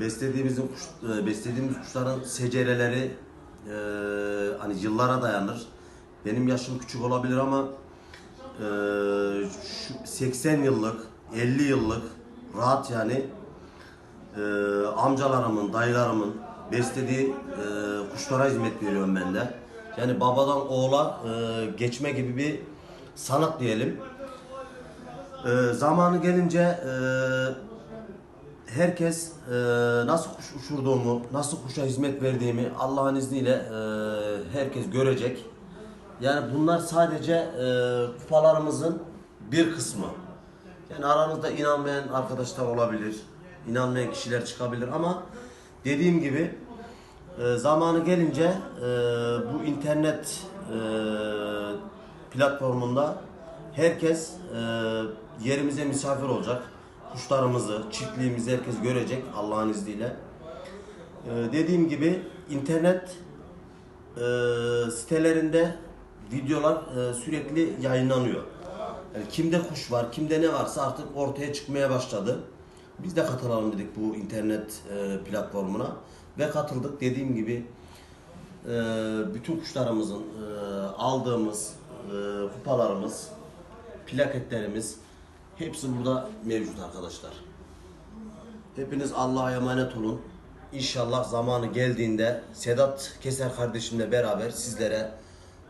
Beslediğimizin kuş, e, beslediğimiz kuşların secereleri e, hani yıllara dayanır. Benim yaşım küçük olabilir ama e, şu 80 yıllık, 50 yıllık rahat yani e, amcalarımın, dayılarımın beslediği e, kuşlara hizmet veriyorum ben de. Yani babadan oğula e, geçme gibi bir sanat diyelim. E, zamanı gelince e, herkes e, nasıl kuş uçurduğumu, nasıl kuşa hizmet verdiğimi Allah'ın izniyle e, herkes görecek. Yani bunlar sadece e, kupalarımızın bir kısmı. Yani aranızda inanmayan arkadaşlar olabilir, inanmayan kişiler çıkabilir ama dediğim gibi e, zamanı gelince e, bu internet e, platformunda herkes e, yerimize misafir olacak. Kuşlarımızı, çiftliğimizi herkes görecek Allah'ın izniyle. E, dediğim gibi internet e, sitelerinde videolar e, sürekli yayınlanıyor. Yani kimde kuş var, kimde ne varsa artık ortaya çıkmaya başladı. Biz de katılalım dedik bu internet e, platformuna ve katıldık. Dediğim gibi e, bütün kuşlarımızın aldığımız kupalarımız, plaketlerimiz hepsi burada mevcut arkadaşlar. Hepiniz Allah'a emanet olun. İnşallah zamanı geldiğinde Sedat Keser kardeşimle beraber sizlere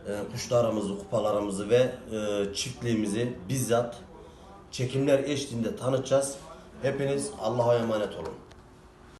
e, kuşlarımızı, kupalarımızı ve e, çiftliğimizi bizzat çekimler eşliğinde tanıtacağız. Hepiniz Allah'a emanet olun.